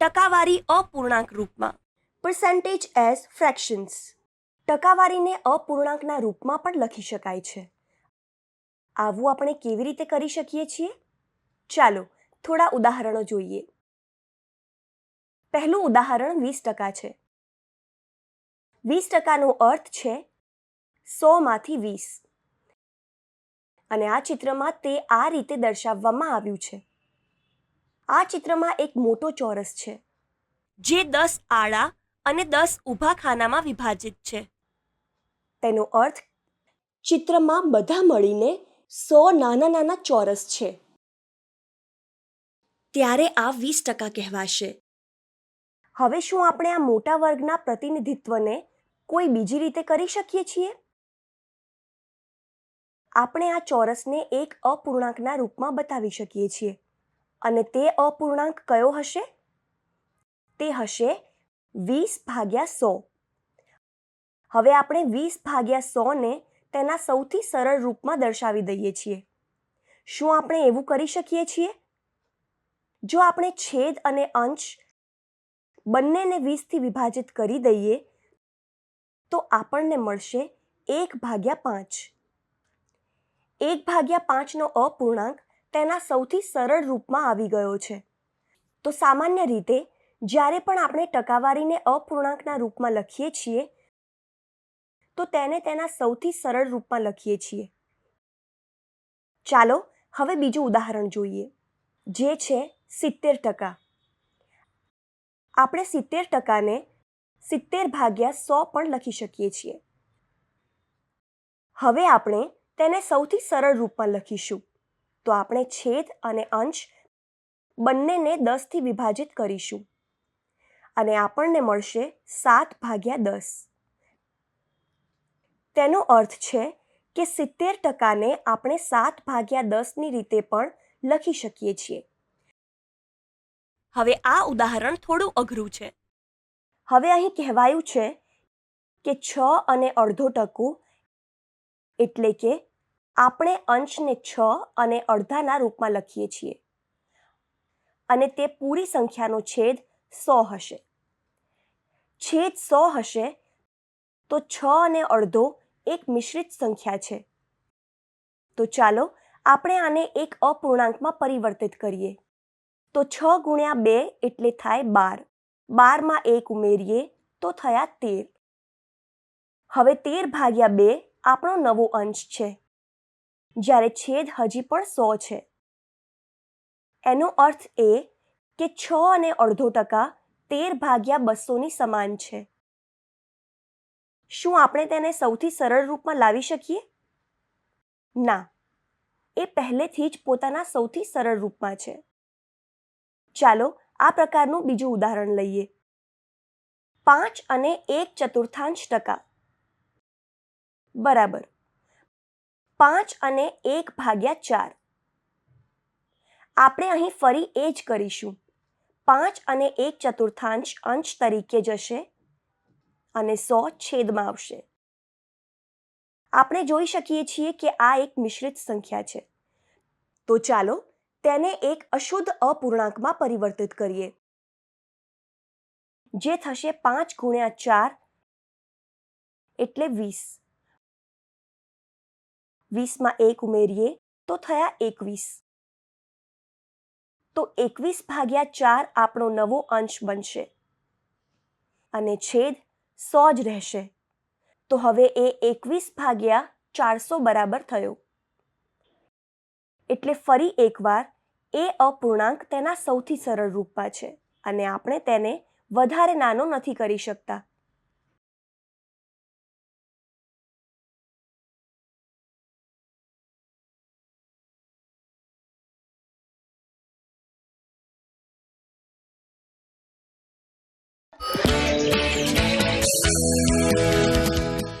ટકાવારી અપૂર્ણાંક રૂપમાં. પર્સન્ટેજ એઝ ફ્રેક્શન્સ ટકાવારીને અપૂર્ણાંકના રૂપમાં પણ લખી શકાય છે. આવું આપણે કેવી રીતે કરી શકીએ છીએ? ચાલો, થોડા ઉદાહરણો જોઈએ. પહેલું ઉદાહરણ વીસ ટકા છે. વીસ ટકાનો અર્થ છે સોમાંથી વીસ. અને આ ચિત્રમાં તે આ રીતે દર્શાવવામાં આવ્યું છે. આ ચિત્રમાં એક મોટો ચોરસ છે, જે દસ આડા અને દસ ઊભા ખાનામાં વિભાજિત છે. તેનો અર્થ, ચિત્રમાં બધા મળીને સો નાના નાના ચોરસ છે. ત્યારે આ વીસ ટકા કહેવાશે. હવે શું આપણે આ મોટા વર્ગના પ્રતિનિધિત્વને કોઈ બીજી રીતે કરી શકીએ છીએ? આપણે આ ચોરસને એક અપૂર્ણાંકના રૂપમાં બતાવી શકીએ છીએ. અને તે અપૂર્ણાંક કયો હશે? તે હશે વીસ ભાગ્યા સો. હવે આપણે વીસ ભાગ્યા સોને તેના સૌથી સરળ રૂપમાં દર્શાવી દઈએ છીએ. શું આપણે એવું કરી શકીએ છીએ? જો આપણે છેદ અને અંશ બંનેને વીસથી વિભાજિત કરી દઈએ, તો આપણને મળશે એક ભાગ્યા પાંચ. એક ભાગ્યા પાંચનો અપૂર્ણાંક તેના સૌથી સરળ રૂપમાં આવી ગયો છે. તો સામાન્ય રીતે, જ્યારે પણ આપણે ટકાવારીને અપૂર્ણાંકના રૂપમાં લખીએ છીએ, તો તેને તેના સૌથી સરળ રૂપમાં લખીએ છીએ. ચાલો, હવે બીજું ઉદાહરણ જોઈએ, જે છે સિત્તેર ટકા. આપણે સિત્તેર ટકાને સિત્તેર ભાગ્યા સો પણ લખી શકીએ છીએ. હવે આપણે તેને સૌથી સરળ રૂપમાં લખીશું. તો આપણે છેદ અને અંશ બંનેને દસથી વિભાજિત કરીશું. અને આપણને મળશે સાત ભાગ્યા દસ. તેનો અર્થ છે કે સિત્તેર ટકાને આપણે સાત ભાગ્યા દસની રીતે પણ લખી શકીએ છીએ. હવે આ ઉદાહરણ થોડું અઘરું છે. હવે અહીં કહેવાયું છે કે છ અને અડધો ટકો એટલે કે આપણે અંશને છ અને અડધાના રૂપમાં લખીએ છીએ. અને તે પૂરી સંખ્યાનો છેદ સો હશે. છેદ સો હશે તો છ અને અડધો એક મિશ્રિત સંખ્યા છે. તો ચાલો આપણે આને એક અપૂર્ણાંકમાં પરિવર્તિત કરીએ. તો છ ગુણ્યા બે એટલે થાય બાર. બારમાં એક ઉમેરીએ તો થયા તેર. હવે તેર ભાગ્યા બે આપણો નવો અંશ છે. જ્યારે છેદ હજી પણ સો છે. એનો અર્થ એ કે છ અને અડધો ટકા તેર ભાગ્યા બસોની સમાન છે. શું આપણે તેને સૌથી સરળ રૂપમાં લાવી શકીએ? ના, એ પહેલેથી જ પોતાના સૌથી સરળ રૂપમાં છે. ચાલો આ પ્રકારનું બીજું ઉદાહરણ લઈએ. પાંચ અને એક ચતુર્થાંશ ટકા. બરાબર. પાંચ અને એક ભાગ્યા ચાર. આપણે અહીં ફરી એ જ કરીશું. પાંચ અને એક ચતુર્થાંશ અંશ તરીકે જશે અને સો છેદમાં આવશે. આપણે જોઈ શકીએ છીએ કે આ એક મિશ્રિત સંખ્યા છે. તો ચાલો તેને એક અશુદ્ધ અપૂર્ણાંકમાં પરિવર્તિત કરીએ. જે થશે પાંચ ગુણ્યા ચાર એટલે વીસ. વીસમાં એક ઉમેરીએ, તો થયા એકવીસ. તો એકવીસ ભાગ્યા ચાર આપણો નવો અંશ બનશે. અને છેદ સો જ રહેશે. તો હવે એ એકવીસ ભાગ્યા ચારસો બરાબર થયો. એટલે ફરી એકવાર, એ અપૂર્ણાંક તેના સૌથી સરળ રૂપમાં છે, અને આપણે તેને વધારે નાનો નથી કરી શકતા.